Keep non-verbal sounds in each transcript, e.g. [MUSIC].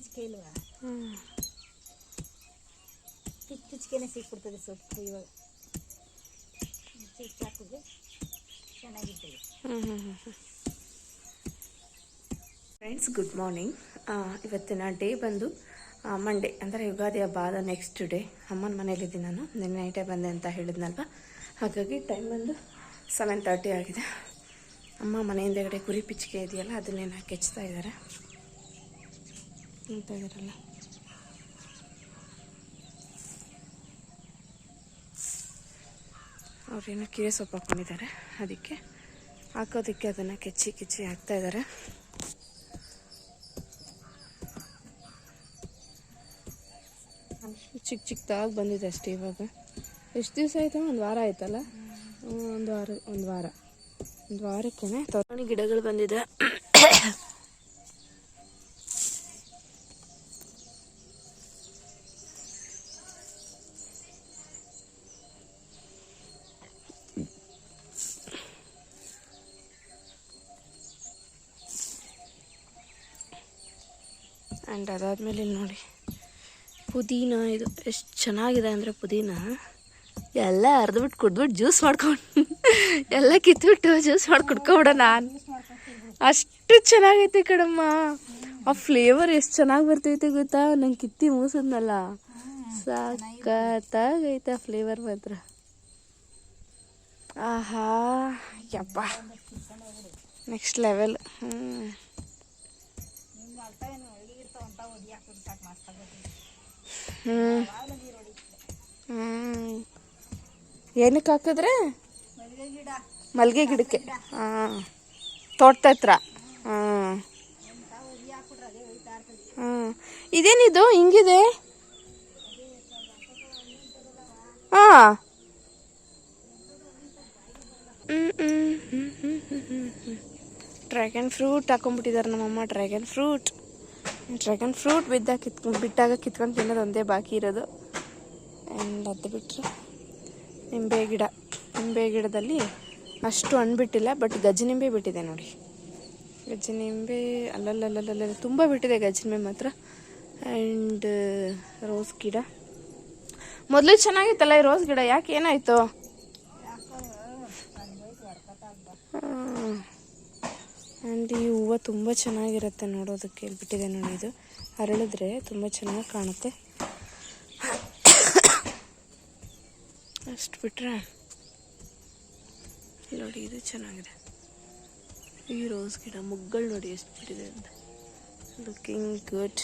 ಪಿಚ್ಕೆ ಇಲ್ವಾ ಪಿಚ್ ಪಿಚ್ಕೆನೆ ಸಿಕ್ಬಿಡ್ತದೆ ಸೊಪ್ಪು ಇವಾಗ. ಹಾಕಿದ್ರೆ ಚೆನ್ನಾಗಿರ್ತದೆ. ಫ್ರೆಂಡ್ಸ್ ಗುಡ್ ಮಾರ್ನಿಂಗ್ ಇವತ್ತಿನ ಡೇ ಬಂದು ಮಂಡೇ ಅಂದರೆ ಯುಗಾದಿ ಹಬ್ಬ ಆದ ನೆಕ್ಸ್ಟ್ ಡೇ ಅಮ್ಮನ ಮನೇಲಿದ್ದೀನಿ ನಾನು. ನಿನ್ನೆ ನೈಟೇ ಬಂದೆ ಅಂತ ಹೇಳಿದ್ನಲ್ವ? ಹಾಗಾಗಿ ಟೈಮ್ ಬಂದು ಸೆವೆನ್ ತರ್ಟಿ ಆಗಿದೆ. ಅಮ್ಮ ಮನೆಯಿಂದಗಡೆ ಕುರಿ ಪಿಚ್ಕೆ ಇದೆಯಲ್ಲ ಅದನ್ನೇನು ಕೆಚ್ತಾ ಇದ್ದಾರೆ. ಅಂತ ಇದ್ದಾರಲ್ಲ ಅವ್ರೇನೋ ಕೀರೆ ಸೊಪ್ಪು ಹಾಕ್ಕೊಂಡಿದ್ದಾರೆ ಅದಕ್ಕೆ ಹಾಕೋದಕ್ಕೆ ಅದನ್ನು ಕೆಚ್ಚಿ ಕಿಚ್ಚಿ ಹಾಕ್ತಾ ಇದ್ದಾರೆ ಚಿಕ್ಕ ಚಿಕ್ಕದಾಗಿ ಬಂದಿದೆ ಅಷ್ಟೇ ಇವಾಗ. ಎಷ್ಟು ದಿವಸ ಆಯಿತು? ಒಂದು ವಾರ ಆಯ್ತಲ್ಲ? ಒಂದು ವಾರ ಒಂದು ವಾರ. ಒಂದು ವಾರಕ್ಕೆ ತೊಗೊಂಡು ಗಿಡಗಳು ಬಂದಿದೆ. ಆ್ಯಂಡ್ ಅದಾದಮೇಲೆ ಇಲ್ಲಿ ನೋಡಿ. ಪುದೀನ ಇದು ಎಷ್ಟು ಚೆನ್ನಾಗಿದೆ ಅಂದರೆ ಪುದೀನ. ಎಲ್ಲ ಅರ್ದ್ಬಿಟ್ಟು ಕುಡ್ದ್ಬಿಟ್ಟು ಜ್ಯೂಸ್ ಮಾಡ್ಕೊಂಡು [LAUGHS] ಎಲ್ಲ ಕಿತ್ಬಿಟ್ಟು ಜ್ಯೂಸ್ ಮಾಡಿ ಕುಡ್ಕೊಬಿಡ ನಾನು. ಅಷ್ಟು ಚೆನ್ನಾಗೈತೆ ಕಡಮ್ಮ ಆ ಫ್ಲೇವರ್ ಎಷ್ಟು ಚೆನ್ನಾಗಿ ಬರ್ತೈತೆ ಗೊತ್ತಾ? ನಂಗೆ ಕಿತ್ತಿ ಮೂಸದ್ನಲ್ಲ. ಸಾಕತ್ತಾಗೈತೆ ಆ ಫ್ಲೇವರ್ ಮಾತ್ರ. ಆಹಾ, ಯಪ್ಪ. ನೆಕ್ಸ್ಟ್ ಲೆವೆಲ್ ಹ್ಞೂ ಹ್ಞೂ ಹ್ಮ್. ಏನಕ್ಕೆ ಹಾಕಿದ್ರೆ? ಮಲ್ಲಿಗೆ ಗಿಡ ಮಲ್ಲಿಗೆ ಗಿಡಕ್ಕೆ. ಹಾಂ. ತೋಟದ ಹತ್ರ ಹಾಂ. ಹಾಂ ಇದೇನಿದು? ಹಿಂಗಿದೆ? ಹಾಂ. ಡ್ರ್ಯಾಗನ್ ಫ್ರೂಟ್ ಹಾಕೊಂಡ್ಬಿಟ್ಟಿದ್ದಾರೆ ನಮ್ಮಮ್ಮ. ಡ್ರ್ಯಾಗನ್ ಫ್ರೂಟ್ ಡ್ರ್ಯಾಗನ್ ಫ್ರೂಟ್ ಬಿದ್ದಾಗ ಕಿತ್ಕೊಂಡು ಬಿಟ್ಟಾಗ ಕಿತ್ಕೊಂಡು ತಿನ್ನೋದು ಒಂದೇ ಬಾಕಿ ಇರೋದು. ಆ್ಯಂಡ್ ಅದು ಬಿಟ್ಟರೆ ನಿಂಬೆ ಗಿಡ. ನಿಂಬೆ ಗಿಡದಲ್ಲಿ ಅಷ್ಟು ಹಣ್ಣು ಬಿಟ್ಟಿಲ್ಲ ಬಟ್ ಗಜ್ಜನಿಂಬೆ ಬಿಟ್ಟಿದೆ ನೋಡಿ. ಗಜ್ಜನಿಂಬೆ ಅಲ್ಲಲ್ಲಲ್ಲಲ್ಲ ತುಂಬ ಬಿಟ್ಟಿದೆ ಗಜ್ಜನಿಂಬೆ ಮಾತ್ರ. ಆ್ಯಂಡ್ ರೋಸ್ ಗಿಡ. ಮೊದಲು ಚೆನ್ನಾಗಿತ್ತಲ್ಲ ಈ ರೋಸ್ ಗಿಡ? ಯಾಕೆ ಏನಾಯಿತು? ಆ್ಯಂಡ್ ಈ ಹೂವು ತುಂಬ ಚೆನ್ನಾಗಿರುತ್ತೆ ನೋಡೋದಕ್ಕೆ. ಹೇಳ್ಬಿಟ್ಟಿದೆ ಬಿಟ್ಟಿದೆ ನೋಡಿ ಇದು. ಅರಳಿದ್ರೆ ತುಂಬ ಚೆನ್ನಾಗಿ ಕಾಣುತ್ತೆ. ಅಷ್ಟು ಬಿಟ್ರೆ ನೋಡಿ ಇದು ಚೆನ್ನಾಗಿದೆ. ಈ ರೋಸ್ ಗಿಡ, ಮುಗ್ಗಳು ನೋಡಿ ಎಷ್ಟು ಬಿಟ್ಟಿದೆ ಅಂತ. ಲುಕಿಂಗ್ ಗುಡ್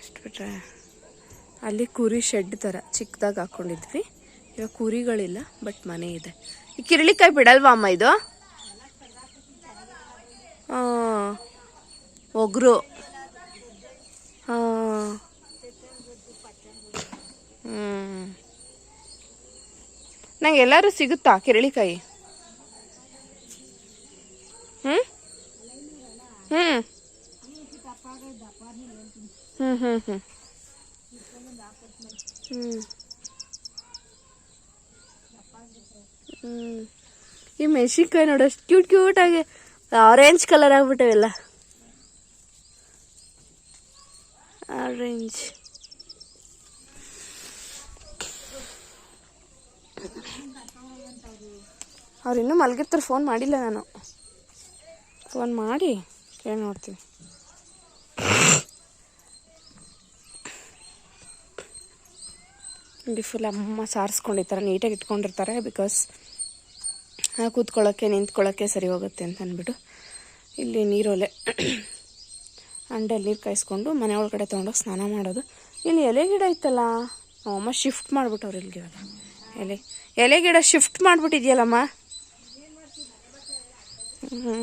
ಅಷ್ಟು ಬಿಟ್ರೆ ಅಲ್ಲಿ ಕುರಿ ಶೆಡ್ ಥರ ಚಿಕ್ಕದಾಗಿ ಹಾಕ್ಕೊಂಡಿದ್ವಿ ಇವಾಗ ಕುರಿಗಳಿಲ್ಲ ಬಟ್ ಮನೆ ಇದೆ. ಈ ಕಿರಳಿಕಾಯಿ ಬಿಡಲ್ವಾ ಅಮ್ಮ ಇದು? ಒಗ್ರು. ಹಾಂ ಹ್ಞೂ ನಂಗೆ ಎಲ್ಲರೂ ಸಿಗುತ್ತಾ ಕಿರಳಿಕಾಯಿ? ಹ್ಞೂ ಹ್ಞೂ ಹ್ಞೂ ಹ್ಞೂ ಹ್ಞೂ ಹ್ಞೂ ಹ್ಞೂ ಈ ಮೆಣಸಿನ್ಕಾಯಿ ನೋಡು, ಅಷ್ಟು ಕ್ಯೂಟ್ ಕ್ಯೂಟಾಗಿ ಆರೆಂಜ್ ಕಲರ್ ಆಗ್ಬಿಟ್ಟವೆಲ್ಲ. ಆರೆಂಜ್ ಅವ್ರು ಇನ್ನೂ ಮಲಗಿರ್ತಾರೆ ಫೋನ್ ಮಾಡಿಲ್ಲ ನಾನು. ಫೋನ್ ಮಾಡಿ, ಕೇಳಿ ನೋಡ್ತೀವಿ ಇಲ್ಲಿ ಫುಲ್ ಅಮ್ಮ ಸಾರಿಸ್ಕೊಂಡಿರ್ತಾರೆ ನೀಟಾಗಿ ಇಟ್ಕೊಂಡಿರ್ತಾರೆ ಬಿಕಾಸ್ ಕೂತ್ಕೊಳ್ಳೋಕ್ಕೆ ನಿಂತ್ಕೊಳ್ಳೋಕ್ಕೆ ಸರಿ ಹೋಗುತ್ತೆ ಅಂತ ಅಂದ್ಬಿಟ್ಟು ಇಲ್ಲಿ ನೀರೊಲೆ [CLEARS THROAT] ಅಂಡಲ್ಲಿ ನೀರು ಕಾಯಿಸ್ಕೊಂಡು ಮನೆ ಒಳಗಡೆ ತೊಗೊಂಡೋಗಿ ಸ್ನಾನ ಮಾಡೋದು. ಇಲ್ಲಿ ಎಲೆ ಗಿಡ ಇತ್ತಲ್ಲ? ಅಮ್ಮ ಶಿಫ್ಟ್ ಮಾಡಿಬಿಟ್ಟವ್ರು ಇಲ್ಲಿಗೆ ಇವಾಗ. ಎಲೆ ಎಲೆ ಗಿಡ ಶಿಫ್ಟ್ ಮಾಡಿಬಿಟ್ಟಿದ್ಯಲ್ಲಮ್ಮ? ಹ್ಞೂ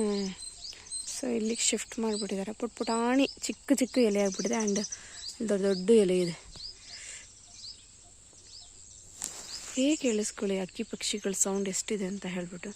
ಸೊ ಇಲ್ಲಿಗೆ ಶಿಫ್ಟ್ ಮಾಡಿಬಿಟ್ಟಿದ್ದಾರೆ. ಪುಟ್ ಪುಟಾಣಿ ಚಿಕ್ಕ ಚಿಕ್ಕ ಎಲೆ ಆಗಿಬಿಟ್ಟಿದೆ. ಆ್ಯಂಡ್ ದೊಡ್ಡ ದೊಡ್ಡ ಎಲೆ ಇದೆ. ಮುಖೇ ಕೇಳಿಸ್ಕೊಳ್ಳಿ ಅಕ್ಕಿ ಪಕ್ಷಿಗಳ ಸೌಂಡ್ ಎಷ್ಟಿದೆ ಅಂತ ಹೇಳಿಬಿಟ್ಟು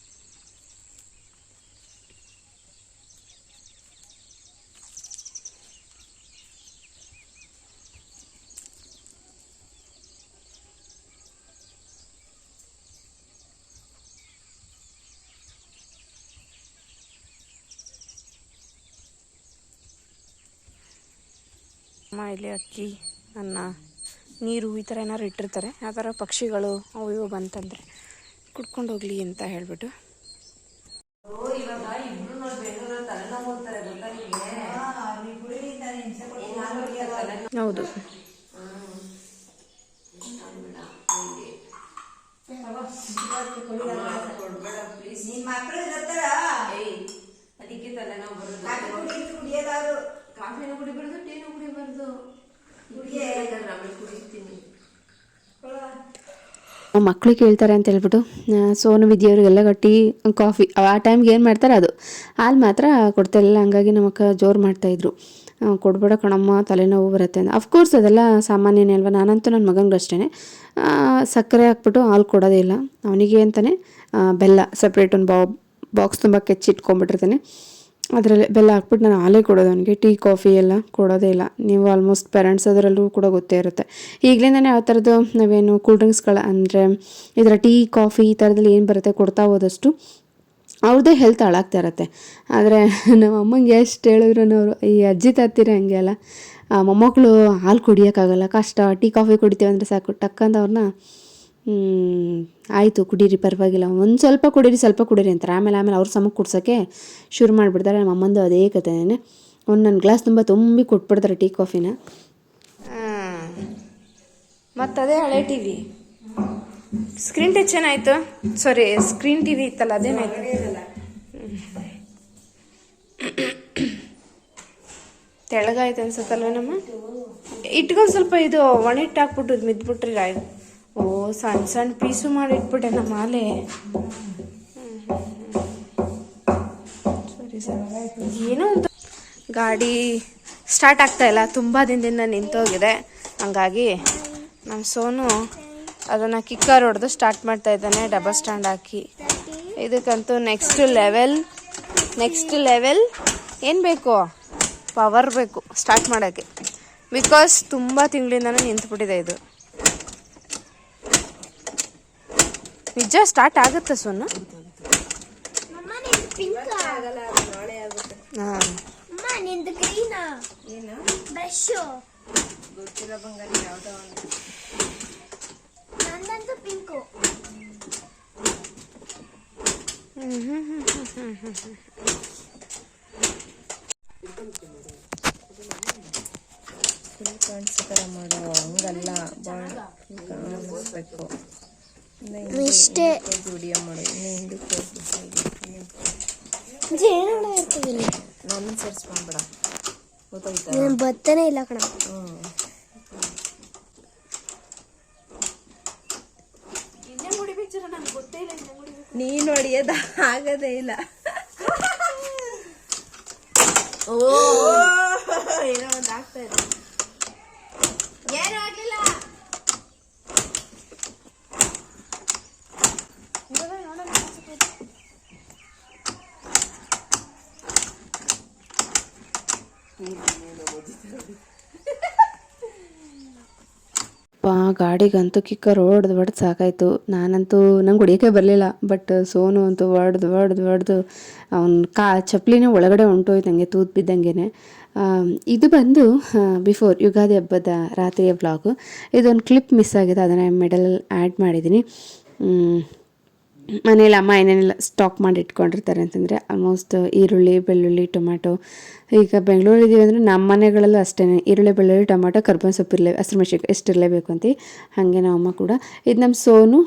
ಇಲ್ಲಿ ಅಕ್ಕಿ ಅನ್ನ ನೀರು ಈ ಥರ ಏನಾದ್ರು ಇಟ್ಟಿರ್ತಾರೆ ಆ ಥರ ಪಕ್ಷಿಗಳು ಅವು ಇವು ಬಂತಂದರೆ ಕುಡ್ಕೊಂಡು ಹೋಗಲಿ ಅಂತ ಹೇಳ್ಬಿಟ್ಟು. ಹೌದು. ಅದಕ್ಕೆ ತಲೆನೋವು ಬರೋದು. ಕಾಫಿನೂ ಕುಡಿಬಾರ್ದು ಟೀನು ಕುಡಿಬಾರ್ದು. ಮಕ್ಕಳು ಕೇಳ್ತಾರೆ ಅಂತ ಹೇಳ್ಬಿಟ್ಟು. ಸೋನು ವಿದ್ಯವ್ರಿಗೆಲ್ಲ ಗಟ್ಟಿ ಕಾಫಿ ಆ ಟೈಮ್ಗೆ ಏನು ಮಾಡ್ತಾರೆ ಅದು. ಹಾಲು ಮಾತ್ರ ಕೊಡ್ತಾಯಿಲ್ಲ ಹಂಗಾಗಿ ನಮ್ಮ ಅಕ್ಕ ಜೋರು ಮಾಡ್ತಾಯಿದ್ರು ಕೊಡ್ಬೇಡ ಕಣಮ್ಮ, ತಲೆನೋವು ಬರುತ್ತೆ ಅಂತ. ಅಫ್ಕೋರ್ಸ್ ಅದೆಲ್ಲ ಸಾಮಾನ್ಯನೇ ಅಲ್ವಾ? ನಾನಂತೂ ನನ್ನ ಮಗಂಗೆ ಅಷ್ಟೇ ಸಕ್ಕರೆ ಹಾಕ್ಬಿಟ್ಟು ಹಾಲು ಕೊಡೋದೇ ಇಲ್ಲ. ಅವನಿಗೆ ಅಂತಲೇ ಬೆಲ್ಲ ಸಪ್ರೇಟ್ ಒಂದು ಬಾಕ್ಸ್ ತುಂಬ ಕೆಚ್ಚಿಟ್ಕೊಂಡ್ಬಿಟ್ಟಿರ್ತಾನೆ ಅದರಲ್ಲಿ ಬೆಲ್ಲ ಹಾಕ್ಬಿಟ್ಟು ನಾನು ಹಾಲೇ ಕೊಡೋದು, ಅವನಿಗೆ ಟೀ, ಕಾಫಿ ಎಲ್ಲ ಕೊಡೋದೇ ಇಲ್ಲ. ನೀವು ಆಲ್ಮೋಸ್ಟ್ ಪೇರೆಂಟ್ಸ್ ಅದರಲ್ಲೂ ಕೂಡ ಗೊತ್ತೇ ಇರುತ್ತೆ. ಈಗಲಿಂದನೇ ಆ ಥರದ್ದು ನಾವೇನು ಕೂಲ್ ಡ್ರಿಂಕ್ಸ್ಗಳ ಅಂದರೆ ಇದರ ಟೀ, ಕಾಫಿ ಈ ಥರದಲ್ಲಿ ಏನು ಬರುತ್ತೆ ಕೊಡ್ತಾ ಹೋದಷ್ಟು ಅವ್ರದ್ದೇ ಹೆಲ್ತ್ ಹಾಳಾಗ್ತಾ ಇರತ್ತೆ. ಆದರೆ ನಮ್ಮ ಅಮ್ಮಂಗೆ ಎಷ್ಟು ಹೇಳಿದ್ರು ಅವರು, ಈ ಅಜ್ಜಿ, ತಾತಿರ ಹಂಗೆ ಅಲ್ಲ. ಮೊಮ್ಮಕ್ಕಳು ಹಾಲು ಕುಡಿಯೋಕ್ಕಾಗಲ್ಲ, ಕಷ್ಟ, ಟೀ, ಕಾಫಿ ಕುಡಿತೀವಿ ಅಂದರೆ ಸಾಕು. ಟಕ್ಕಂತ ಅವ್ರನ್ನ ಆಯಿತು, ಕುಡೀರಿ, ಪರವಾಗಿಲ್ಲ. ಒಂದು ಸ್ವಲ್ಪ ಕುಡೀರಿ ಸ್ವಲ್ಪ ಕುಡೀರಿ ಅಂತಾರೆ. ಆಮೇಲೆ ಆಮೇಲೆ ಅವ್ರ ಸಮಕ್ಕೆ ಕುಡ್ಸೋಕ್ಕೆ ಶುರು ಮಾಡಿಬಿಡ್ತಾರೆ. ನಮ್ಮ ಅಮ್ಮಂದು ಅದೇ ಕಥೆನೇ ಒಂದು ನನ್ನ ಗ್ಲಾಸ್ ತುಂಬ ತುಂಬಿ ಕೊಟ್ಬಿಡ್ತಾರೆ ಟೀ, ಕಾಫಿನ. ಮತ್ತದೇ ಹಳೆ ಟಿ ವಿ. ಸ್ಕ್ರೀನ್ ಟಚ್ ಏನಾಯ್ತು? ಸಾರಿ ಸ್ಕ್ರೀನ್ ಟಿ ವಿ ಇತ್ತಲ್ಲ, ಅದೇನಾಯ್ತು? ತೆಳಗಾಯ್ತು ಅನ್ಸುತ್ತಲ್ವ ನಮ್ಮ ಇಟ್ಕೊಂಡು ಸ್ವಲ್ಪ ಇದು ಒಣಿಟ್ಟು ಹಾಕ್ಬಿಟ್ಟು ಮಿದ್ಬಿಟ್ರಿ ರಾಯ್ ಓ ಸಣ್ಣ ಸಣ್ಣ ಪೀಸು ಮಾಡಿಟ್ಬಿಟ್ಟೆ ನಮ್ಮ ಮಾಲೆ. ಸರಿ ಸರಿ. ಏನೋ ಒಂದು ಗಾಡಿ ಸ್ಟಾರ್ಟ್ ಆಗ್ತಾ ಇಲ್ಲ. ತುಂಬ ದಿನದಿಂದ ನಿಂತೋಗಿದೆ ಹಂಗಾಗಿ ನಮ್ಮ ಸೋನು ಅದನ್ನು ಕಿಕ್ಕರ್ ಹೊಡೆದು ಸ್ಟಾರ್ಟ್ ಮಾಡ್ತಾ ಇದ್ದಾನೆ. ಡಬಲ್ ಸ್ಟ್ಯಾಂಡ್ ಹಾಕಿ. ಇದಕ್ಕಂತೂ ನೆಕ್ಸ್ಟ್ ಲೆವೆಲ್ ನೆಕ್ಸ್ಟ್ ಲೆವೆಲ್ ಏನು ಬೇಕು? ಪವರ್ ಬೇಕು ಸ್ಟಾರ್ಟ್ ಮಾಡೋಕ್ಕೆ. ಬಿಕಾಸ್ ತುಂಬ ತಿಂಗಳಿಂದನೂ ನಿಂತುಬಿಟ್ಟಿದೆ ಇದು ನಿಜ ಸ್ಟಾರ್ಟ್ ಆಗುತ್ತೆ ಸೋನು ಅಮ್ಮ ನಿಂದು ಪಿಂಕ್ ಹಾಂ ಅಮ್ಮ ನಿಂದು ಗ್ರೀನ್ ಬ್ರಷ್ ಗೊತ್ತಿಲ್ಲ ಬಂಗಾರ ಯಾವ್ದೋ ಹ್ಮ್ ಹ್ಮ್ ಹ್ಮ್ ಕಾಣಿಸೋ ಥರ ಮಾಡೋ ಹಂಗಲ್ಲ. ಬಾಳ್ ಕಾಣಿಸ್ಬೇಕು. ಇಷ್ಟೇ. ವಿಡಿಯೋ ಮಾಡು ಇನ್ನು ಹಿಂದಕ್ಕೆ ಜೇನುಳ ಇರ್ತೀವಿ ನಾನು ಸೇರಿಸ್ಕೊಂಡ್ಬಿಡ ಗೊತ್ತಾಯ್ತಾ? ನಾನು ಬತ್ತನೇ ಇಲ್ಲ ಕಣ. ಹ್ಞೂ ನೀನು ಹೊಡಿಯೋದು ಆಗದೇ ಇಲ್ಲ. ಓ ಏನೋ ಒಂದು ಆಗ್ತಾ ಇದೆ ಏನು ಆಗ್ಲಿಲ್ಲ ಪಾ ಗಾಡಿಗಂತೂ ಕಿಕ್ಕರ್ ಹೊಡ್ದು ಹೊಡ್ದು ಸಾಕಾಯಿತು. ನಾನಂತೂ ನಂಗೆ ಹೊಡಿಯೋಕೆ ಬರಲಿಲ್ಲ ಬಟ್ ಸೋನು ಅಂತೂ ಹೊಡ್ದು ಹೊಡ್ದು ಹೊಡ್ದು ಅವ್ನ ಕಾ ಚಪ್ಪಲಿನೇ ಒಳಗಡೆ ಹೊಂಟೋಯ್ತು ಹಾಗೆ ತೂತು ಬಿದ್ದಂಗೆ ಇದು ಬಂದು ಬಿಫೋರ್ ಯುಗಾದಿ ಹಬ್ಬದ ರಾತ್ರಿಯ ಬ್ಲಾಗು ಇದೊಂದು ಕ್ಲಿಪ್ ಮಿಸ್ ಆಗಿದೆ, ಅದನ್ನು ಮೆಡಲ್ ಆ್ಯಡ್ ಮಾಡಿದ್ದೀನಿ ಮನೇಲಿ ಅಮ್ಮ ಏನೇನೆಲ್ಲ ಸ್ಟಾಕ್ ಮಾಡಿ ಇಟ್ಕೊಂಡಿರ್ತಾರೆ ಅಂತಂದರೆ ಆಲ್ಮೋಸ್ಟ್ ಈರುಳ್ಳಿ, ಬೆಳ್ಳುಳ್ಳಿ ಟೊಮ್ಯಾಟೊ ಈಗ ಬೆಂಗಳೂರು ಇದೀವಿ ಅಂದರೆ ನಮ್ಮ ಮನೆಗಳಲ್ಲೂ ಅಷ್ಟೇ. ಈರುಳ್ಳಿ, ಬೆಳ್ಳುಳ್ಳಿ, ಟೊಮಾಟೊ, ಕರ್ಬೇವಿನ ಸೊಪ್ಪು ಇರಲೇ ಹಸಿರು ಮೆಣಸಿನ್ಕಾಯಿ ಎಷ್ಟಿರಲೇಬೇಕು ಅಂತ. ಹಾಗೆ ನಮ್ಮ ಅಮ್ಮ ಕೂಡ. ಇದು ನಮ್ಮ ಸೋನು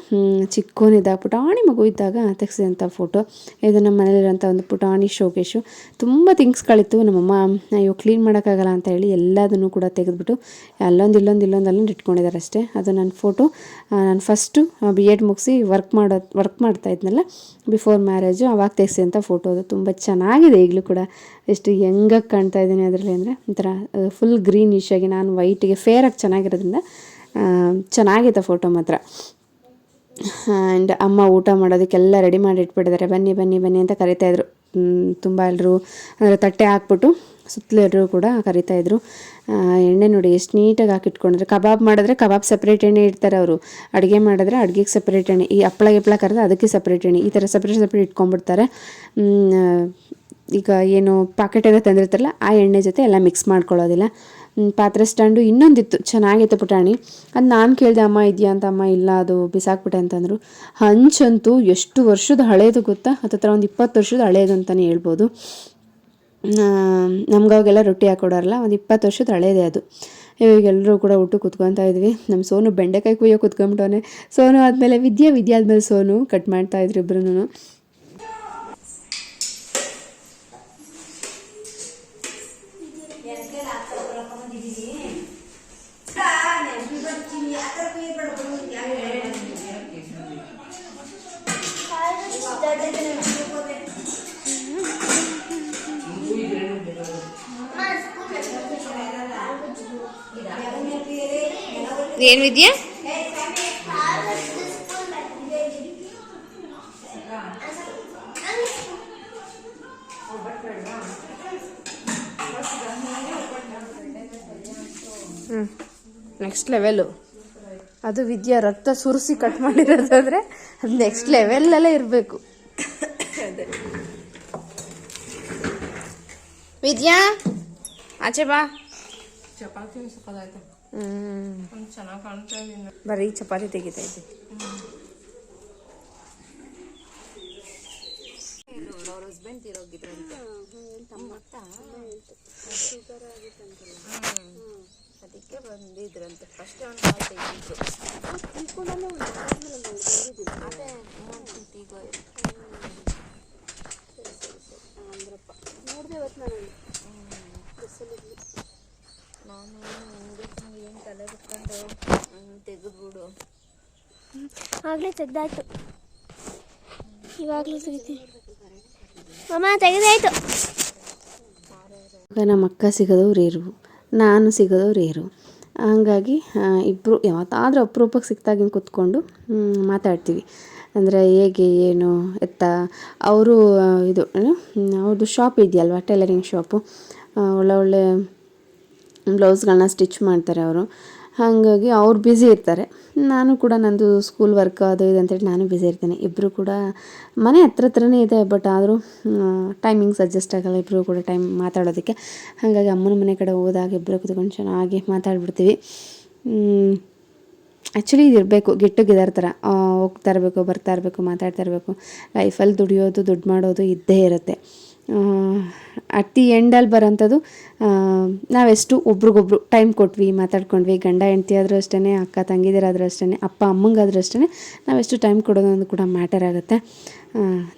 ಚಿಕ್ಕೋನಿದ್ದಾಗ ಪುಟಾಣಿ ಮಗು ಇದ್ದಾಗ ತೆಗೆಸಿದಂಥ ಫೋಟೋ ಇದು ನಮ್ಮ ಮನೇಲಿರೋಂಥ ಒಂದು ಪುಟಾಣಿ ಶೋಕೇಶು ತುಂಬ ಥಿಂಗ್ಸ್ಗಳಿತ್ತು ನಮ್ಮಮ್ಮ ಅಯ್ಯೋ ಕ್ಲೀನ್ ಮಾಡೋಕ್ಕಾಗಲ್ಲ ಅಂತ ಹೇಳಿ ಎಲ್ಲದನ್ನು ಕೂಡ ತೆಗೆದುಬಿಟ್ಟು ಅಲ್ಲೊಂದು ಇಲ್ಲೊಂದು ಇಲ್ಲೊಂದು ಇಟ್ಕೊಂಡಿದ್ದಾರೆ ಅಷ್ಟೇ. ಅದು ನನ್ನ ಫೋಟೋ ನಾನು ಫಸ್ಟು ಬಿ ಎಡ್ ಮುಗಿಸಿ ವರ್ಕ್ ಮಾಡೋ ವರ್ಕ್ ಮಾಡ್ತಾ ಇದ್ನಲ್ಲ ಬಿಫೋರ್ ಮ್ಯಾರೇಜು ಅವಾಗ ತೆಗೆಸಿದಂಥ ಫೋಟೋ ಅದು ತುಂಬ ಚೆನ್ನಾಗಿದೆ ಈಗಲೂ ಕೂಡ. ಎಷ್ಟು ಯಂಗಾಗಿ ಕಾಣ್ತಾ ಇದ್ದೀನಿ ಅದರಲ್ಲಿ ಅಂದರೆ ಒಂಥರ ಫುಲ್ ಗ್ರೀನಿಶ್ ಆಗಿ ನಾನು ವೈಟಿಗೆ ಫೇರಾಗಿ ಚೆನ್ನಾಗಿರೋದ್ರಿಂದ ಚೆನ್ನಾಗಿದೆ ಫೋಟೋ ಮಾತ್ರ. ಆ್ಯಂಡ್ ಅಮ್ಮ ಊಟ ಮಾಡೋದಕ್ಕೆಲ್ಲ ರೆಡಿ ಮಾಡಿ ಇಟ್ಬಿಟ್ಟಿದ್ದಾರೆ ಬನ್ನಿ ಬನ್ನಿ ಬನ್ನಿ ಅಂತ ಕರಿತಾಯಿದ್ರು ತುಂಬ ಎಲ್ಲರೂ ಅಂದರೆ ತಟ್ಟೆ ಹಾಕ್ಬಿಟ್ಟು ಸುತ್ತಲೂ ಕೂಡ ಕರಿತಾಯಿದ್ರು ಎಣ್ಣೆ ನೋಡಿ ಎಷ್ಟು ನೀಟಾಗಿ ಹಾಕಿಟ್ಕೊಂಡಿದ್ರೆ. ಕಬಾಬ್ ಮಾಡಿದ್ರೆ ಕಬಾಬ್ ಸಪ್ರೇಟ್ ಎಣ್ಣೆ ಇಡ್ತಾರೆ ಅವರು. ಅಡುಗೆ ಮಾಡಿದ್ರೆ ಅಡುಗೆಗೆ ಸಪ್ರೇಟ್ ಎಣ್ಣೆ. ಈ ಹಪ್ಪಳ ಗಿಪ್ಳ ಕರೆದ್ರೆ ಅದಕ್ಕೆ ಸಪ್ರೇಟ್ ಎಣ್ಣೆ. ಈ ಥರ ಸಪ್ರೇಟ್ ಸಪ್ರೇಟ್ ಇಟ್ಕೊಂಡ್ಬಿಡ್ತಾರೆ. ಈಗ ಏನು ಪ್ಯಾಕೆಟ್ ಎಲ್ಲ ತಂದಿರ್ತಾರಲ್ಲ, ಆ ಎಣ್ಣೆ ಜೊತೆ ಎಲ್ಲ ಮಿಕ್ಸ್ ಮಾಡ್ಕೊಳ್ಳೋದಿಲ್ಲ. ಪಾತ್ರೆ ಸ್ಟ್ಯಾಂಡು ಇನ್ನೊಂದಿತ್ತು, ಚೆನ್ನಾಗಿತ್ತು ಪುಟಾಣಿ. ಅದು ನಾನು ಕೇಳಿದೆ, ಅಮ್ಮ ಇದೆಯಾ ಅಂತ? ಅಮ್ಮ ಇಲ್ಲ, ಅದು ಬಿಸಾಕ್ಬಿಟ್ಟೆ ಅಂತಂದರು. ಹಂಚಂತೂ ಎಷ್ಟು ವರ್ಷದ ಹಳೇದು ಗೊತ್ತಾ? ಹತ್ತತ್ರ ಒಂದು ಇಪ್ಪತ್ತು ವರ್ಷದ ಹಳೇದು ಅಂತಲೇ ಹೇಳ್ಬೋದು. ನಮ್ಗೆ ಅವಾಗೆಲ್ಲ ರೊಟ್ಟಿ ಹಾಕೊಡೋರಲ್ಲ, ಒಂದು ಇಪ್ಪತ್ತು ವರ್ಷದ ಹಳೇದೇ ಅದು. ಇವಾಗ ಎಲ್ಲರೂ ಕೂಡ ಊಟ ಕುತ್ಕೊತಾ ಇದ್ವಿ. ನಮ್ಮ ಸೋನು ಬೆಂಡೆಕಾಯಿ ಕುಯ್ಯೋ ಕುತ್ಕೊಂಬಿಟ್ಟವನೆ ಸೋನು ಆದಮೇಲೆ ವಿದ್ಯಾ ವಿದ್ಯಾ ಆದಮೇಲೆ ಸೋನು ಕಟ್ ಮಾಡ್ತಾ ಇದ್ರು ಇಬ್ರು ಏನು ವಿದ್ಯಾ? ಹ್ಞೂ ನೆಕ್ಸ್ಟ್ ಲೆವೆಲು ಅದು ವಿದ್ಯಾ ರಕ್ತ ಸುರಿಸಿ ಕಟ್ ಮಾಡಿರೋದಾದ್ರೆ ಅದು ನೆಕ್ಸ್ಟ್ ಲೆವೆಲ್ಲೇ ಇರಬೇಕು. ವಿದ್ಯಾ, ಆಚೆ ಬಾ. ಚಪಾತಿ ಚೆನ್ನಾಗಿ ಕಾಣ್ತಾ ಇದೀನಿ ಬರೀ ಚಪಾತಿ ತೆಗಿತಾ ಇದ್ದೆ ಅವ್ರ ಹಸ್ಬೆಂಡ್ ತೀರೋಗಿದ್ರಂತೆ ಅದಕ್ಕೆ ಬಂದಿದ್ರಂತೆ ಫಸ್ಟ್ ಒಂದು ಕಾಲ್ ತೆಗಿದ್ರು ಅದೇ ಇವತ್ತು ನಾನು ಇಂಜೆಕ್ಷನ್ ಏನು ತಲೆ ಬಿಟ್ಕೊಂಡು ತೆಗೆದ್ಬಿಡು. ಆಗ್ಲೇ ತೆಗ್ದಾಯ್ತು. ಇವಾಗಲೂ ತೆಗಿತೀನಿ. ಮಾಮ ತೆಗೆದಾಯ್ತು. ಇವಾಗ ನಮ್ಮ ಅಕ್ಕ ಸಿಗೋದು ರೇರು ನಾನು ಸಿಗೋದು ರೇರು ಹಂಗಾಗಿ ಇಬ್ಬರು ಯಾವತ್ತಾದರೂ ಅಪರೂಪಕ್ಕೆ ಸಿಕ್ತಾಗಿನ ಹಿಂಗೆ ಕೂತ್ಕೊಂಡು ಮಾತಾಡ್ತೀವಿ. ಅಂದರೆ ಹೇಗೆ ಏನು ಎತ್ತ. ಅವರು ಇದು ಏನು ಅವ್ರದ್ದು ಶಾಪ್ ಇದೆಯಲ್ವ ಟೈಲರಿಂಗ್ ಶಾಪು ಒಳ್ಳೆ ಒಳ್ಳೆ ಬ್ಲೌಸ್ಗಳನ್ನ ಸ್ಟಿಚ್ ಮಾಡ್ತಾರೆ ಅವರು. ಹಾಗಾಗಿ ಅವ್ರು ಬ್ಯುಸಿ ಇರ್ತಾರೆ. ನಾನು ಕೂಡ ನಂದು ಸ್ಕೂಲ್ ವರ್ಕ್ ಅದು ಇದು ಅಂತೇಳಿ ನಾನು ಬ್ಯುಸಿ ಇರ್ತೇನೆ. ಇಬ್ಬರು ಕೂಡ ಮನೆ ಹತ್ರ ಹತ್ರನೇ ಇದೆ ಬಟ್ ಆದರೂ ಟೈಮಿಂಗ್ಸ್ ಅಡ್ಜಸ್ಟ್ ಆಗಲ್ಲ. ಇಬ್ಬರು ಕೂಡ ಟೈಮ್ ಮಾತಾಡೋದಕ್ಕೆ. ಹಾಗಾಗಿ ಅಮ್ಮನ ಮನೆ ಕಡೆ ಹೋದಾಗ ಇಬ್ಬರು ಕುತ್ಕೊಂಡು ಚೆನ್ನಾಗಿ ಮಾತಾಡ್ಬಿಡ್ತೀವಿ. ಆ್ಯಕ್ಚುಲಿ ಇದು ಇರಬೇಕು. ಗೆಟ್ ಟುಗೆದರ್ ಥರ. ಹೋಗ್ತಾ ಇರಬೇಕು, ಬರ್ತಾ ಇರಬೇಕು, ಮಾತಾಡ್ತಾ ಇರಬೇಕು. ಲೈಫಲ್ಲಿ ದುಡಿಯೋದು, ದುಡ್ಡು ಮಾಡೋದು ಇದ್ದೇ ಇರುತ್ತೆ. ಅಟ್ ದಿ ಎಂಡಲ್ಲಿ ಬರೋಂಥದ್ದು ನಾವೆಷ್ಟು ಒಬ್ರಿಗೊಬ್ರು ಟೈಮ್ ಕೊಟ್ವಿ ಮಾತಾಡ್ಕೊಂಡ್ವಿ ಗಂಡ ಹೆಂಡತಿ ಆದರೂ ಅಷ್ಟೇ ಅಕ್ಕ ತಂಗಿದಿರಾದ್ರೂ ಅಷ್ಟೇ ಅಪ್ಪ ಅಮ್ಮಂಗಾದ್ರೂ ಅಷ್ಟೇ ನಾವೆಷ್ಟು ಟೈಮ್ ಕೊಡೋದು ಅನ್ನೋದು ಕೂಡ ಮ್ಯಾಟರ್ ಆಗುತ್ತೆ.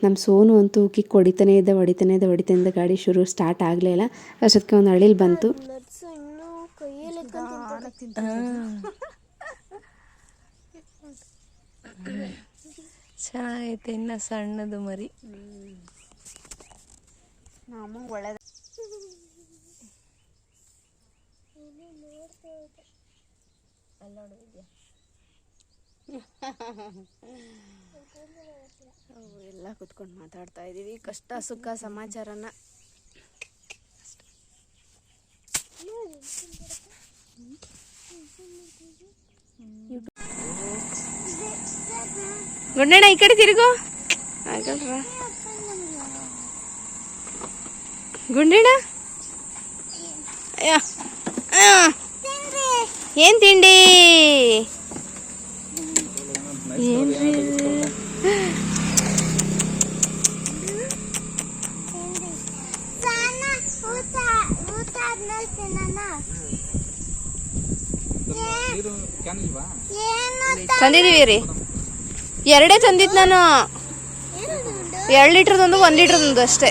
ನಮ್ಮ ಸೋನು ಅಂತೂ ಕಿಕ್ ಹೊಡಿತಾನೆ ಇದ್ದೆ ಹೊಡಿತಾನೆ ಇದ್ದೆ ಹೊಡಿತಾನೆ ಇದ್ದೆ ಗಾಡಿ ಶುರು ಸ್ಟಾರ್ಟ್ ಆಗಲೇ ಇಲ್ಲ. ಅಷ್ಟೊತ್ತಿಗೆ ಒಂದು ಹಳ್ಳಿಲಿ ಬಂತು. ಚೆನ್ನಾಗೈತೆ ಇನ್ನ ಸಣ್ಣದು ಮರಿ. ನಮಗೆ ಒಳ್ಳೆದ. ಎಲ್ಲ ಕುತ್ಕೊಂಡು ಮಾತಾಡ್ತಾ ಇದ್ದೀವಿ ಕಷ್ಟ ಸುಖ ಸಮಾಚಾರನ. ಗುಂಡಣ್ಣ ಈ ಕಡೆ ತಿರುಗು. ಆಗಲ್ರ ಗುಂಡಣ್ಣ ಅಯ್ಯ. ಆ. ಏನ್ ತಿಂಡಿ ಏನ್ರಿ ಇದು? ತಂದಿದೀವಿ ರೀ ಎರಡೇ ತಂದಿದ್ದು ನಾನು ಎರಡು ಲೀಟ್ರದೊಂದು ಒಂದು ಲೀಟ್ರದೊಂದು ಅಷ್ಟೇ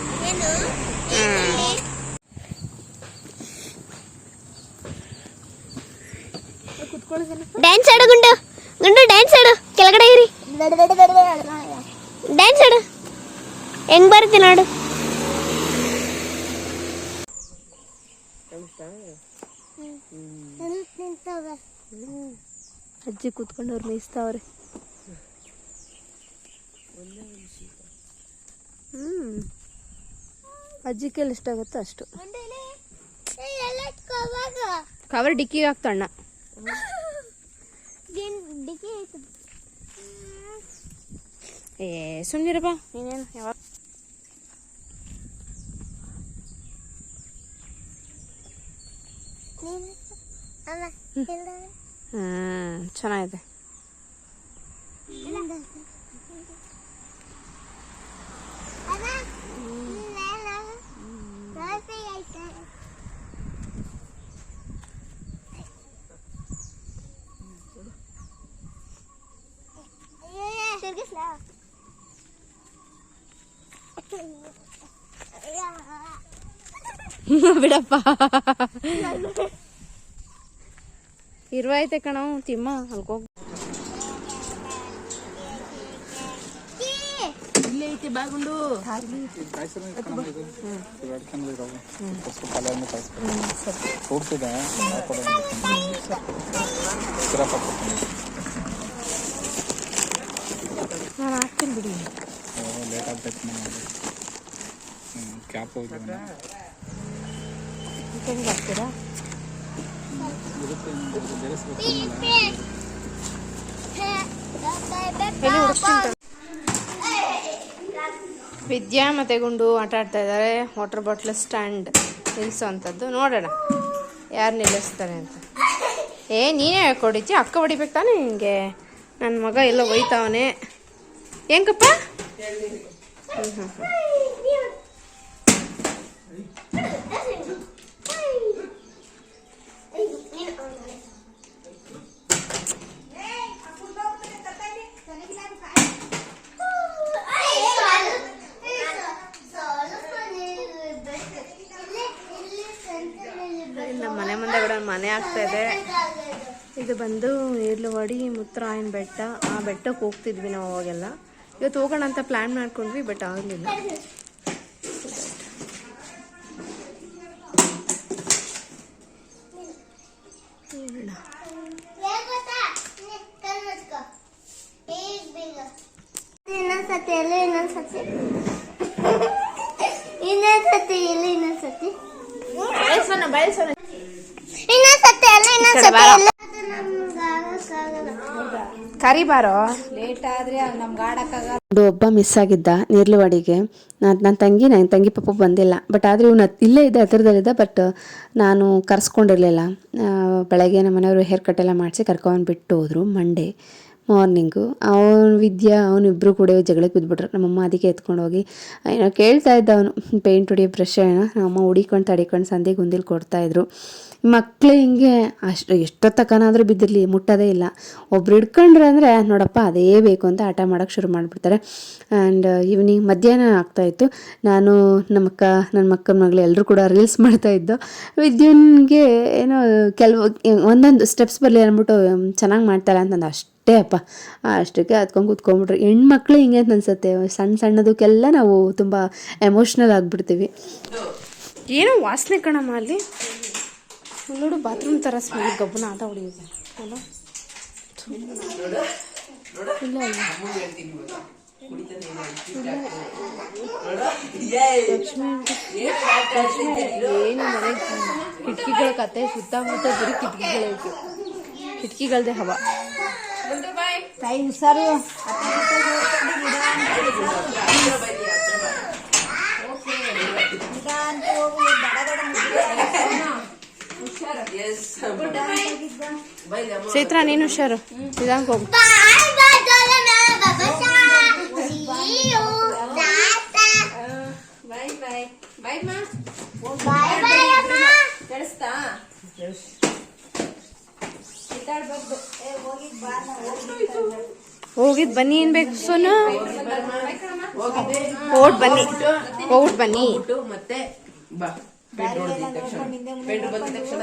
ಡ್ಯಾನ್ಸ್ ಆಡು ಗುಂಡು. ಗುಂಡು ಡ್ಯಾನ್ಸ್ ಆಡು. ಕೆಳಗಡೆ ಇರಿ. ಡ್ಯಾನ್ಸ್ ಆಡು. ಹೆಂಗ್ ಬರುತ್ತೆ ನೋಡು. ಅಜ್ಜಿ ಕೂತ್ಕೊಂಡು ಅವ್ರು ಮೇಯಿಸ್ತಾವ್ರೆ. ಹ್ಮ್. ಅಜ್ಜಿ ಕೈಲಿ ಎಷ್ಟಾಗುತ್ತೋ ಅಷ್ಟು. ಕವರ್ ಡಿಕ್ಕಿಗೆ ಹಾಕ್ತಣ್ಣ ಏ ಸುಮ್ಮನಿರಪ್ಪ ನೀನೇನು ಯಾವಾಗ? ಹ್ಮ್ ಚೆನ್ನಾಗಿದೆ. ಬಿಡಪ್ಪ. ಇರುವೈತೆ ಕಣವು ತಿಮ್ಮ ಅಲ್ಕೋಗ್ ಇಲ್ಲೇ ಐತಿ ಬಾಗುಂಡು. ನಾನು ಹಾಕ್ತೀನಿ ಬಿಡಿ. ಲೇಟ್ ಆಗ್ತೈತೆ ಕ್ಯಾಪ್ ಹೋಗಿದೆ ಹೆಂಗೆ ಹಾಕ್ತೀರಾ ವಿದ್ಯಾ ಮತ್ತೆ ಗುಂಡು ಆಟ ಆಡ್ತಾ ಇದ್ದಾರೆ ವಾಟರ್ ಬಾಟ್ಲ್ ಸ್ಟ್ಯಾಂಡ್ ನಿಲ್ಲಿಸೋವಂಥದ್ದು ನೋಡೋಣ. ಯಾರು ನಿಲ್ಲಿಸ್ತಾರೆ ಅಂತ. ಏ ನೀನೇ ಹೇಳ್ಕೊಡಿಚ್ಚಿ ಅಕ್ಕ ಹೊಡಿಬೇಕು ತಾನೇ ನಿನಗೆ ನನ್ನ ಮಗ ಎಲ್ಲ ಒಯ್ತಾವನೆ. ಹೆಂಗಪ್ಪ ಹ್ಞೂ ಹ್ಞೂ ನಮ್ಮ ಮನೆ ಮುಂದೆ ಕೂಡ ಒಂದ್ ಮನೆ ಆಗ್ತಾ ಇದೆ. ಇದು ಬಂದು ಏರ್ಲವಾಡಿ ಮುತ್ತರಾಯನ ಬೆಟ್ಟ? ಆ ಬೆಟ್ಟಕ್ಕೆ ಹೋಗ್ತಿದ್ವಿ ನಾವು ಅವಾಗೆಲ್ಲ. ಇವತ್ತು ಹೋಗೋಣ ಅಂತ ಪ್ಲ್ಯಾನ್ ಮಾಡ್ಕೊಂಡ್ವಿ ಬಟ್ ಆಗಲಿಲ್ಲ ಇನ್ನೊಂದ್ಸತಿ ಎಲ್ಲ ಇನ್ನೊಂದ್ಸತಿ ಇನ್ನೊಂದ್ಸತಿ ಎಲ್ಲ ಇನ್ನೊಂದ್ಸತಿ ಬಯಸೋಣ ಬಯಸೋಣ ಇನ್ನೊಂದ್ಸತಿ ಎಲ್ಲ ಇನ್ನೊಂದ್ಸತಿ ಬಾರೋ. ಎಲ್ಲ ಅದು ನಮ್ಗೆ ಆಗಕ್ಕಾಗಲ್ಲ ಕರಿಬಾರೋ ಲೇಟ್ ಆದ್ರೆ ನಮ್ಗೆ ಆಡಕ್ಕಾಗಲ್ಲ. ಒಬ್ಬ ಮಿಸ್ ಆಗಿದ್ದ ನಿರ್ಲುವಾಡಿಗೆ. ನನ್ನ ತಂಗಿ ನನ್ನ ತಂಗಿ ಪಾಪ ಬಂದಿಲ್ಲ. ಬಟ್ ಆದರೆ ಇವನು ಇಲ್ಲೇ ಇದೆ ಹತ್ರದಲ್ಲಿದ್ದ ಬಟ್ ನಾನು ಕರೆಸ್ಕೊಂಡಿರಲಿಲ್ಲ. ಬೆಳಗ್ಗೆ ನಮ್ಮ ಮನೆಯವರು ಹೇರ್ ಕಟ್ ಎಲ್ಲ ಮಾಡಿಸಿ ಕರ್ಕೊಂಡು ಬಿಟ್ಟು ಹೋದರು ಮಂಡೇ ಮಾರ್ನಿಂಗು ಅವನು ವಿದ್ಯಾ ಅವನಿಬ್ಬರು ಕೂಡ ಜಗಳಕ್ಕೆ ಬಿದ್ದುಬಿಟ್ರು ನಮ್ಮಮ್ಮ ಅದಕ್ಕೆ ಎತ್ಕೊಂಡು ಹೋಗಿ ಏನೋ ಕೇಳ್ತಾ ಇದ್ದ ಅವನು. ಪೇಂಟ್ [LAUGHS] ಹೊಡಿಯೋ ಬ್ರಷ್ ಏನೋ. ನಮ್ಮಮ್ಮ ಹುಡಿಕೊಂಡು ತಡಿಕೊಂಡು ಸಂಧಿ ಗುಂದಿಲ್ ಕೊಡ್ತಾಯಿದ್ರು ಮಕ್ಕಳು ಹಿಂಗೆ ಅಷ್ಟು, ಎಷ್ಟೊತ್ತಕ್ಕನಾದರೂ ಬಿದ್ದಿರಲಿ, ಮುಟ್ಟೋದೇ ಇಲ್ಲ. ಒಬ್ರು ಹಿಡ್ಕೊಂಡ್ರೆ ಅಂದರೆ, ನೋಡಪ್ಪ, ಅದೇ ಬೇಕು ಅಂತ ಆಟ ಮಾಡೋಕ್ಕೆ ಶುರು ಮಾಡಿಬಿಡ್ತಾರೆ. ಆ್ಯಂಡ್ ಈವ್ನಿಂಗ್ ಮಧ್ಯಾಹ್ನ ಆಗ್ತಾಯಿತ್ತು ನಾನು ನಮ್ಮ ಅಕ್ಕ, ನನ್ನ ಮಕ್ಕನ ಮಗಳು ಎಲ್ಲರೂ ಕೂಡ ರೀಲ್ಸ್ ಮಾಡ್ತಾಯಿದ್ದು ವಿದ್ಯುನ್ಗೆ ಏನೋ ಕೆಲವು, ಒಂದೊಂದು ಸ್ಟೆಪ್ಸ್ ಬರಲಿ ಅಂದ್ಬಿಟ್ಟು ಚೆನ್ನಾಗಿ ಮಾಡ್ತಾರೆ ಅಂತಂದು. ಅಷ್ಟೇ ಅಪ್ಪ. ಅಷ್ಟಕ್ಕೆ ಹತ್ಕೊಂಡು ಕೂತ್ಕೊಂಡ್ಬಿಟ್ರೆ. ಹೆಣ್ಮಕ್ಳು ಹಿಂಗೆ ಅಂತ ಅನ್ಸುತ್ತೆ. ಸಣ್ಣ ಸಣ್ಣದಕ್ಕೆಲ್ಲ ನಾವು ತುಂಬ ಎಮೋಷ್ನಲ್ ಆಗಿಬಿಡ್ತೀವಿ. ಏನೋ ವಾಸನೆ ಕಣಮ್ಮ ಅಲ್ಲಿ. ನೋಡು ಬಾತ್ರೂಮ್ ಥರ ಸ್ಮೆಲ್ ಗಬ್ಬನ ಆಟ ಹೊಡಿಯುತ್ತೆ ಅಲ್ಲ ಇಲ್ಲ ಲಕ್ಷ್ಮಿ ಲಕ್ಷ್ಮಿ ಏನು ಮನೆ ಕಿಟಕಿಗಳ ಕತೆ ಸುತ್ತಮುತ್ತ ಬರೀ ಕಿಟಕಿಗಳೈತಿ ಕಿಟಕಿಗಳದೆ ಹವ. ಕೈ ಹುಷಾರು ನಿಧಾನಕ್ಕೆ ಹೋಗು ದಡ ದಡ ಚೈತ್ರ ನೀನು ಹುಷಾರು. ಇದಂಗ ಹೋಗು. ಹೋಗಿದ್ ಬನ್ನಿ ಏನ್ ಬೇಕು ಸೋನು ಓಟ್ ಬನ್ನಿ. ಓಟ್ ಬನ್ನಿ. ಮತ್ತೆ ಬಾ. ಪೆಂಟ್ ಹೊಡೆದ ತಕ್ಷಣ. ಪೆಂಟ್ ಬಂದ ತಕ್ಷಣ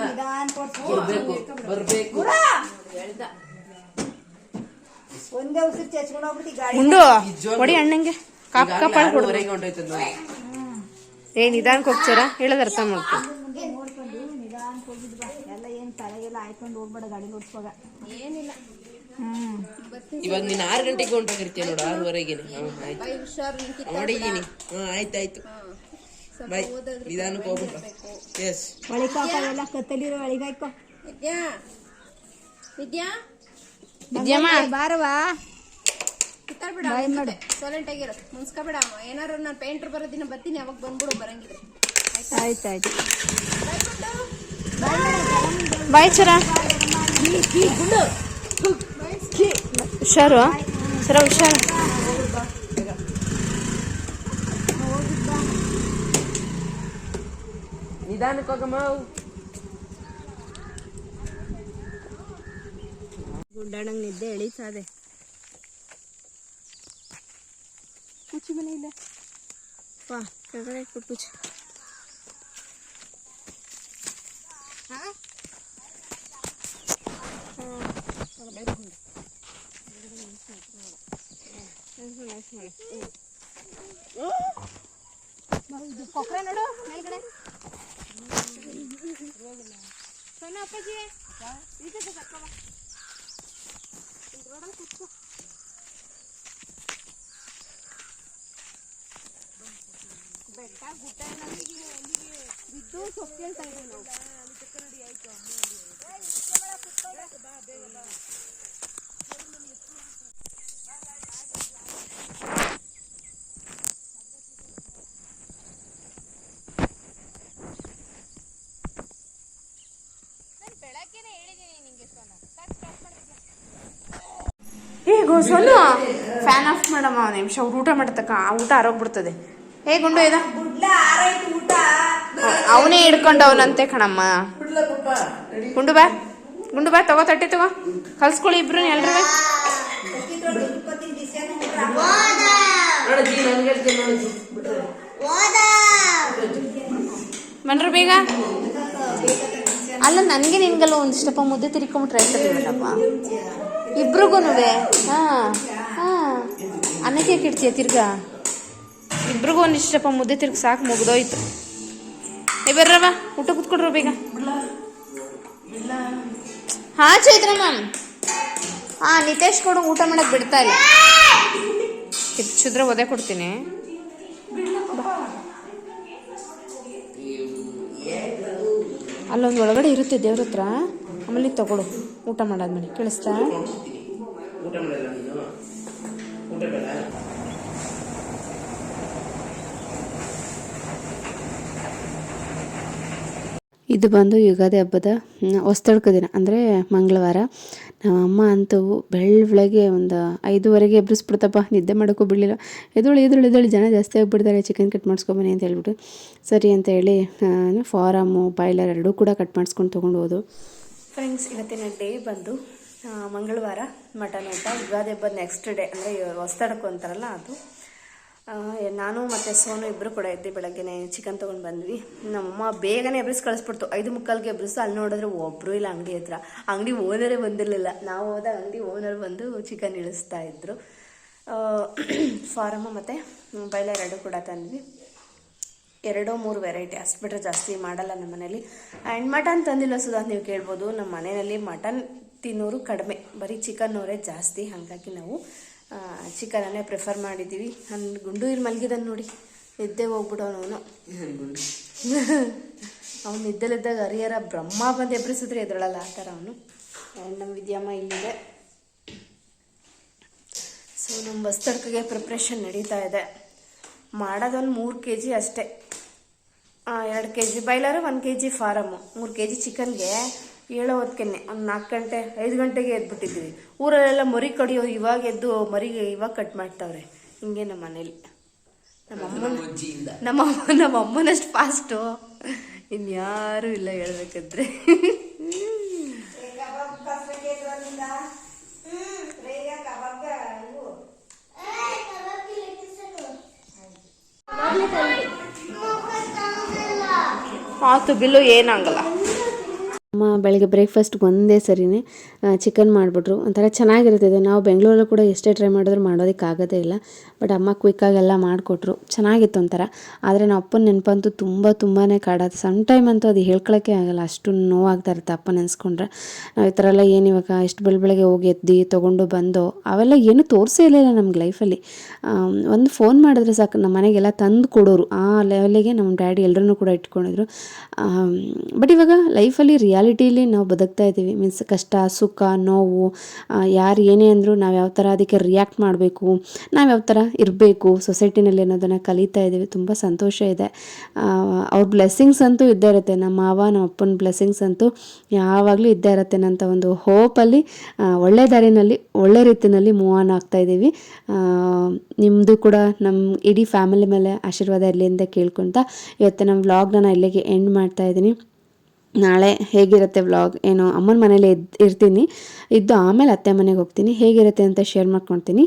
ಬರ್ಬೇಕು ಬರ್ಬೇಕು. ಹೇಳ್ದ. ಒಂದೇ ಉಸಿರು ಚಚ್ಕೊಂಡು ಹೋಗ್ಬಿಟ್ಟು ಗಾಡಿ ಮುಂಡು ಹೊಡಿ ಅಣ್ಣಂಗೆ. ಕಾಪ್ ಕಾಪಾಳ ಹೊಂಟೋಯ್ತದ ನೋಡಿ. ಏ ನಿಧಾನಕ್ಕೆ ಹೋಗ್ತಾರ? ಹೇಳೋದು ಅರ್ಥ ಮಾಡ್ಕೊ. ನೋಡ್ಕೊಂಡು ನಿಧಾನಕ್ಕೆ ಹೋಗಿದ್ ಬಾ. ಎಲ್ಲ ಏನ್ ತಲೆಗೆಲ್ಲ ಹಾಯ್ಕೊಂಡು ಹೋಗ್ಬೇಡ ಗಾಡಿ ಓಡಿಸುವಾಗ. ಇವಾಗ ನೀನ್ ಆರು ಗಂಟೆಗೆ ಹೊಂಟೋಗಿರ್ತೀಯ ನೋಡು ಆರೂವರೆಗೆ ಆಯ್ತು. ನೋಡಿದ್ದೀನಿ ಹಾ ಆಯ್ತಾಯ್ತು. ಬಾಯ್ ನಿಧಾನಕ್ಕೆ ಹೋಗ್ಬಿಟ್ಟು ಎಸ್ ಒಳಿಕಾಕ ಎಲ್ಲ ಕತ್ತಲಿರೋ ಒಳಿಗಾಯ್ಕೋ ವಿದ್ಯಾ? ವಿದ್ಯಾ? ವಿದ್ಯಮ್ಮ ಬಾರವಾ ಕಿತ್ತಾಡ್ಬೇಡ ಸೈಲೆಂಟ್ ಆಗಿರೋ. ಮುನ್ಸ್ಕೊಬೇಡ ಏನಾರು ನಾನು ಪೇಂಟರ್ ಬರೋ ದಿನ ಬರ್ತೀನಿ ಅವಾಗ ಬಂದ್ಬಿಡು ಬರಂಗಿದ್ರೆ. ಆಯ್ತಾಯ್ತು ಬಾಯ್ ಚರ. ಹುಷಾರು ಸರ ಹುಷಾರು. ನಿಧಾನಕ್ಕೆ ಹೋಗಮ್ಮ ಗುಡ್ಡಾಡಂಗ್ ನಿದ್ದೆ ಎಳೀತದೆ ಮುಚ್ಚಿ ಮನೆ ಇಲ್ಲ ವಾ ಕೆಳಗಡೆ ಇಟ್ಬಿಟ್ಟು ಮುಚ್ಚಿ ಕೊಕ್ಕರೆ ನೋಡು ಮೇಲ್ಗಡೆ sana apa sih? Apa? Ini tuh sesat kok. Pintu orang kutu. Bentar, gue tanya lagi gini, gini. Itu sopian saya. Sonnu fan off ಮಾಡಮ್ಮ ಒಂದು ನಿಮಿಷ ಅವ್ರು ಊಟ ಮಾಡತಕ್ಕ ಆ ಊಟ ಆರೋಗ್ಬಿಡ್ತದೆ ಹೇ ಗುಂಡು ಇದ. ಅವನೇ ಹಿಡ್ಕೊಂಡವನಂತೆ ಕಣಮ್ಮ. ಗುಂಡು ಬಾ ಗುಂಡು ಬಾ ತಗೋ ತಟ್ಟಿ ತಗೋ. ಕಲ್ಸ್ಕೊಳ್ಳಿ ಇಬ್ರು ಎಲ್ರು ಬನ್ರಿ ಬೇಗ. ಅಲ್ಲ, ನನಗೆ ನಿನ್ಗೆಲ್ಲ ಒಂದಿಷ್ಟಪ್ಪ ಮುದ್ದೆ ತಿರ್ಕೊಂಬಿಟ್ರೆ ಆಯ್ತದೆ ಮೇಡಮ್ಮ. ಇಬ್ರಿಗೂ ಹಾಂ ಹಾಂ. ಅನ್ನಕ್ಕೆ ಇಡ್ತೀಯ ತಿರ್ಗಾ? ಇಬ್ರಿಗೂ ಒಂದಿಷ್ಟಪ್ಪ ಮುದ್ದೆ ತಿರ್ಗಿ ಸಾಕು ಮುಗ್ದೋಯ್ತು. ಏ ಬರ್ರವ ಊಟ ಕುತ್ಕೊಡ್ರು ಬೇಗ. ಹಾ, ಚೈತ್ರ ಮ್ಯಾಮ್. ಹಾ, ನಿತೇಶ್ ಕೊಡು ಊಟ ಮಾಡಕ್ ಬಿಡ್ತಾ ಇಲ್ಲ. ಒದೆ ಕೊಡ್ತೀನಿ. ಅಲ್ಲೊಂದು ಒಳಗಡೆ ಇರುತ್ತೆ ದೇವ್ರ ಹತ್ರ. ಆಮೇಲೆ ತಗೊಳು. ಊಟ ಮಾಡಾದ್ಮೇಲೆ. ಕೇಳಿಸ್ತಾ? ಇದು ಬಂದು ಯುಗಾದಿ ಹಬ್ಬದ ಹೊಸ್ತಡ್ಕ ದಿನ. ಅಂದರೆ ಮಂಗಳವಾರ. ನಮ್ಮ ಅಮ್ಮ ಅಂತೂ ಬೆಳ್ಳ ಬೆಳಗ್ಗೆ ಒಂದು ಐದುವರೆಗೆ ಎಬ್ಬಿಸ್ಬಿಡ್ತಪ್ಪ, ನಿದ್ದೆ ಮಾಡೋಕ್ಕೂ ಬಿಡಲಿಲ್ಲ. ಎದುಳು ಎದುಳು ಜನ ಜಾಸ್ತಿ ಆಗಿಬಿಡ್ತಾರೆ ಚಿಕನ್ ಕಟ್ ಮಾಡಿಸ್ಕೊಬನ್ನಿ ಅಂತ ಹೇಳ್ಬಿಟ್ಟು. ಸರಿ ಅಂತ ಹೇಳಿ ಫಾರಮ್ಮು ಬಾಯ್ಲರ್ ಎರಡೂ ಕೂಡ ಕಟ್ ಮಾಡಿಸ್ಕೊಂಡು ತೊಗೊಂಡು ಹೋದು. ಫ್ರೆಂಡ್ಸ್ ಇವತ್ತಿನ ಡೇ ಬಂದು ಮಂಗಳವಾರ ಮಟನ್ ಊಟ, ಯುಗಾದಿ ಹಬ್ಬದ ನೆಕ್ಸ್ಟ್ ಡೇ ಅಂದರೆ ಹೊಸ್ತಾಡಕ್ಕೂ ಅಂತಾರಲ್ಲ ಅದು. ನಾನು ಮತ್ತು ಸೋನು ಇಬ್ಬರು ಕೂಡ ಇದ್ದೆ ಬೆಳಗ್ಗೆ ಚಿಕನ್ ತೊಗೊಂಡು ಬಂದ್ವಿ. ನಮ್ಮಮ್ಮ ಬೇಗನೆ ಎಬ್ರಿಸ್ ಕಳಿಸ್ಬಿಡ್ತು. ಐದು ಮುಕ್ಕಾಲ್ಗೆ ಎಬ್ರಿಸ್ತು ಅಲ್ಲಿ ನೋಡಿದ್ರೆ ಒಬ್ಬರು ಇಲ್ಲ ಅಂಗಡಿ ಹತ್ರ. ಅಂಗಡಿ ಓನರೇ ಬಂದಿರಲಿಲ್ಲ. ನಾವು ಹೋದ ಅಂಗಡಿ ಓನರ್ ಬಂದು ಚಿಕನ್ ಇಳಿಸ್ತಾ ಇದ್ರು. ಫಾರಮ್ಮ ಮತ್ತು ಬೈಲರ್ ಎರಡು ಕೂಡ ತಂದ್ವಿ. ಎರಡೋ ಮೂರು ವೆರೈಟಿ ಅಷ್ಟು ಬಿಟ್ಟರೆ ಜಾಸ್ತಿ ಮಾಡಲ್ಲ ನಮ್ಮ ಮನೇಲಿ. ಆ್ಯಂಡ್ ಮಟನ್ ತಂದಿಲ್ಲ ಸುಧಾ ನೀವು ಕೇಳ್ಬೋದು. ನಮ್ಮ ಮನೆಯಲ್ಲಿ ಮಟನ್ ತಿನ್ನೋರು ಕಡಿಮೆ. ಬರೀ ಚಿಕನ್ನವರೇ ಜಾಸ್ತಿ. ಹಾಗಾಗಿ ನಾವು ಚಿಕನನ್ನೇ ಪ್ರಿಫರ್ ಮಾಡಿದ್ದೀವಿ. ನನ್ನ ಗುಂಡು ಇಲ್ಲಿ ಮಲಗಿದಾನೆ ನೋಡಿ. ನಿದ್ದೆ ಹೋಗ್ಬಿಡೋನು ಅವನು. ಅವ್ನು ನಿದ್ದೆಲಿದ್ದಾಗ [LAUGHS] ಹರಿಹರ ಬ್ರಹ್ಮ ಬಂದು ಎಬ್ರಿಸಿದ್ರೆ ಎದ್ರಳಲ್ಲ ಆ ಥರ ಅವನು. ನಮ್ಮ ವಿದ್ಯಮ್ಮ ಇಲ್ಲಿದೆ. ಸೊ ನಮ್ಮ ಬಸ್ ತಡ್ಕಗೆ ಪ್ರಿಪ್ರೇಷನ್ ನಡೀತಾ ಇದೆ. ಮಾಡೋದೊಂದು ಮೂರು ಕೆ ಜಿ ಅಷ್ಟೇ ಎರಡು ಕೆ ಜಿ ಬೈಲರು ಒಂದು ಕೆ ಜಿ ಫಾರಮ್ಮು ಮೂರು ಕೆ ಜಿ ಚಿಕನ್ಗೆ ಏಳೋ ಹೊತ್ತಿಗೆನೆ ಒಂದು ನಾಲ್ಕು ಗಂಟೆ ಐದು ಗಂಟೆಗೆ ಎದ್ಬಿಟ್ಟಿದ್ದೀವಿ. ಊರಲ್ಲೆಲ್ಲ ಮರಿ ಕಡಿಯೋ ಇವಾಗ ಎದ್ದು ಮರಿಗೆ ಇವಾಗ ಕಟ್ ಮಾಡ್ತಾವ್ರೆ. ಹಿಂಗೆ ನಮ್ಮ ಮನೇಲಿ. ನಮ್ಮ ಅಮ್ಮನ ಅಜ್ಜಿಯಿಂದ. ನಮ್ಮ ಅಮ್ಮ ನಮ್ಮ ಅಮ್ಮನಷ್ಟು ಫಾಸ್ಟು ಇನ್ಯಾರೂ ಇಲ್ಲ ಹೇಳ್ಬೇಕಂದ್ರೆ. ಆತು ಬಿಲ್ಲು ಏನಾಗಲ್ಲ ಅಮ್ಮ ಬೆಳಗ್ಗೆ ಬ್ರೇಕ್ಫಾಸ್ಟ್ ಒಂದೇ ಸರಿನೇ ಚಿಕನ್ ಮಾಡಿಬಿಟ್ರು. ಒಂಥರ ಇದು. ನಾವು ಬೆಂಗಳೂರಲ್ಲೂ ಕೂಡ ಎಷ್ಟೇ ಟ್ರೈ ಮಾಡಿದ್ರು ಮಾಡೋದಕ್ಕೆ ಆಗೋದೇ ಇಲ್ಲ. ಬಟ್ ಅಮ್ಮ ಕ್ವಿಕ್ಕಾಗೆಲ್ಲ ಮಾಡಿಕೊಟ್ರು. ಚೆನ್ನಾಗಿತ್ತು ಒಂಥರ. ಆದರೆ ನಮ್ಮ ಅಪ್ಪನ ನೆನಪಂತೂ ತುಂಬ ತುಂಬಾ ಕಾಡೋದು ಸಮ್ ಟೈಮ್ ಅಂತೂ ಅದು ಹೇಳ್ಕೊಳಕ್ಕೆ ಆಗಲ್ಲ. ಅಷ್ಟು ನೋವಾಗ್ತಾ ಇರುತ್ತೆ ಅಪ್ಪ ನೆನೆಸ್ಕೊಂಡ್ರೆ. ನಾವು ಈ ಥರ ಎಲ್ಲ ಏನು ಇವಾಗ ಎಷ್ಟು ಬೆಳ ಬೆಳಗ್ಗೆ ಹೋಗಿ ಎದ್ದು ತೊಗೊಂಡು ಬಂದು, ಅವೆಲ್ಲ ಏನೂ ತೋರಿಸೇ ಇರಲಿಲ್ಲ ನಮ್ಗೆ ಲೈಫಲ್ಲಿ ಒಂದು ಫೋನ್ ಮಾಡಿದ್ರೆ ಸಾಕು. ನಮ್ಮ ಮನೆಗೆಲ್ಲ ತಂದು ಕೊಡೋರು. ಆ ಲೆವೆಲಿಗೆ ನಮ್ಮ ಡ್ಯಾಡಿ ಎಲ್ಲರೂ ಕೂಡ ಇಟ್ಕೊಂಡಿದ್ರು. ಬಟ್ ಇವಾಗ ಲೈಫಲ್ಲಿ ರಿಯಾಲಿಟಿ ರೀತಿಲಿ ನಾವು ಬದುಕ್ತಾ ಇದ್ದೀವಿ. ಮೀನ್ಸ್ ಕಷ್ಟ, ಸುಖ, ನೋವು ಯಾರು ಏನೇ ಅಂದರೂ ನಾವು ಯಾವ ಥರ ಅದಕ್ಕೆ ರಿಯಾಕ್ಟ್ ಮಾಡಬೇಕು, ನಾವು ಯಾವ ಥರ ಇರಬೇಕು ಸೊಸೈಟಿನಲ್ಲಿ ಅನ್ನೋದನ್ನು ಕಲಿತಾ ಇದ್ದೀವಿ. ತುಂಬ ಸಂತೋಷ ಇದೆ. ಅವ್ರ ಬ್ಲೆಸ್ಸಿಂಗ್ಸ್ ಅಂತೂ ಇದ್ದೇ ಇರುತ್ತೆ. ನಮ್ಮ ಮಾವ, ನಮ್ಮ ಅಪ್ಪನ ಬ್ಲೆಸ್ಸಿಂಗ್ಸ್ ಅಂತೂ ಯಾವಾಗಲೂ ಇದ್ದೇ ಇರುತ್ತೆ ಅಂತ ಒಂದು ಹೋಪಲ್ಲಿ ಒಳ್ಳೆ ದಾರಿನಲ್ಲಿ, ಒಳ್ಳೆ ರೀತಿಯಲ್ಲಿ ಮೂವ್ ಆನ್ ಆಗ್ತಾ ಇದ್ದೀವಿ. ನಿಮ್ಮದು ಕೂಡ ನಮ್ಮ ಇಡೀ ಫ್ಯಾಮಿಲಿ ಮೇಲೆ ಆಶೀರ್ವಾದ ಇರಲಿ ಅಂತ ಕೇಳ್ಕೊತಾ ಇವತ್ತು ನಮ್ಮ ವ್ಲಾಗ್ನ ನಾನು ಇಲ್ಲಿಗೆ ಎಂಡ್ ಮಾಡ್ತಾ ಇದ್ದೀನಿ. ನಾಳೆ ಹೇಗಿರುತ್ತೆ ವ್ಲಾಗ್ ಏನು ಅಮ್ಮನ ಮನೇಲಿ ಇದ್ದು ಇರ್ತೀನಿ. ಇದ್ದು ಆಮೇಲೆ ಅತ್ತೆ ಮನೆಗೆ ಹೋಗ್ತೀನಿ. ಹೇಗಿರುತ್ತೆ ಅಂತ ಶೇರ್ ಮಾಡ್ಕೊಳ್ತೀನಿ